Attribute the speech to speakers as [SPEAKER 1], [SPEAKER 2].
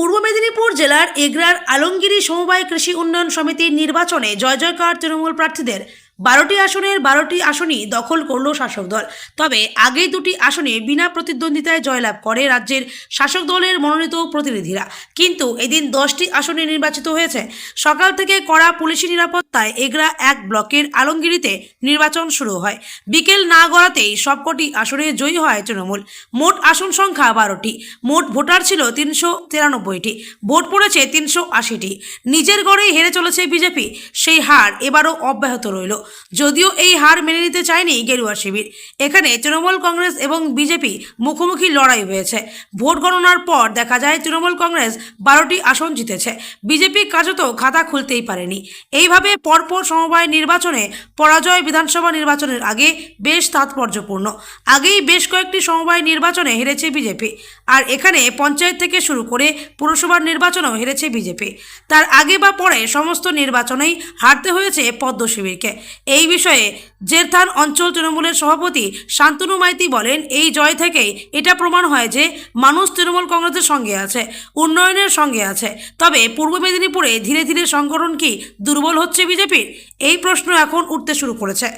[SPEAKER 1] পূর্ব মেদিনীপুর জেলার এগরার আলমগিরি সমবায় কৃষি উন্নয়ন সমিতির নির্বাচনে জয় জয়কার তৃণমূল প্রার্থীদের বারোটি আসনের বারোটি আসনই দখল করল শাসক দল। তবে আগে দুটি আসনে বিনা প্রতিদ্বন্দ্বিতায় জয়লাভ করে রাজ্যের শাসক দলের মনোনীত প্রতিনিধিরা। কিন্তু এদিন দশটি আসনে নির্বাচিত হয়েছে। সকাল থেকে কড়া পুলিশি নিরাপত্তায় এগরা এক ব্লকের আলমগিরিতে নির্বাচন শুরু হয়। বিকেল না গড়াতেই সবকটি আসনে জয়ী হয় তৃণমূল। মোট আসন সংখ্যা বারোটি। মোট ভোটার ছিল তিনশো তিরানব্বইটি। ভোট পড়েছে তিনশো আশিটি। নিজের গড়েই হেরে চলেছে বিজেপি। সেই হার এবারও অব্যাহত রইল। যদিও এই হার মেনে নিতে চায়নি গেরুয়া শিবির। এখানে তৃণমূল কংগ্রেস এবং বিজেপি মুখোমুখি লড়াই হয়েছে। ভোট গণনার পর দেখা যায় তৃণমূল কংগ্রেস বারোটি আসন জিতেছে। বিজেপি কার্যত খাতা খুলতেই পারেনি। এইভাবে পরপর সমবায় নির্বাচনে পরাজয় বিধানসভা নির্বাচনের আগে বেশ তাৎপর্যপূর্ণ। আগেই বেশ কয়েকটি সমবায় নির্বাচনে হেরেছে বিজেপি। আর এখানে পঞ্চায়েত থেকে শুরু করে পুরসভার নির্বাচনেও হেরেছে বিজেপি। তার আগে বা পরে সমস্ত নির্বাচনেই হারতে হয়েছে পদ্ম শিবিরকে। এই বিষয়ে জেরথান অঞ্চল তৃণমূলের সভাপতি শান্তনু মাইতি বলেন, এই জয় থেকেই এটা প্রমাণ হয় যে মানুষ তৃণমূল কংগ্রেসের সঙ্গে আছে, উন্নয়নের সঙ্গে আছে। তবে পূর্ব মেদিনীপুরে ধীরে ধীরে সংগঠন কি দুর্বল হচ্ছে বিজেপির? এই প্রশ্ন এখন উঠতে শুরু করেছে।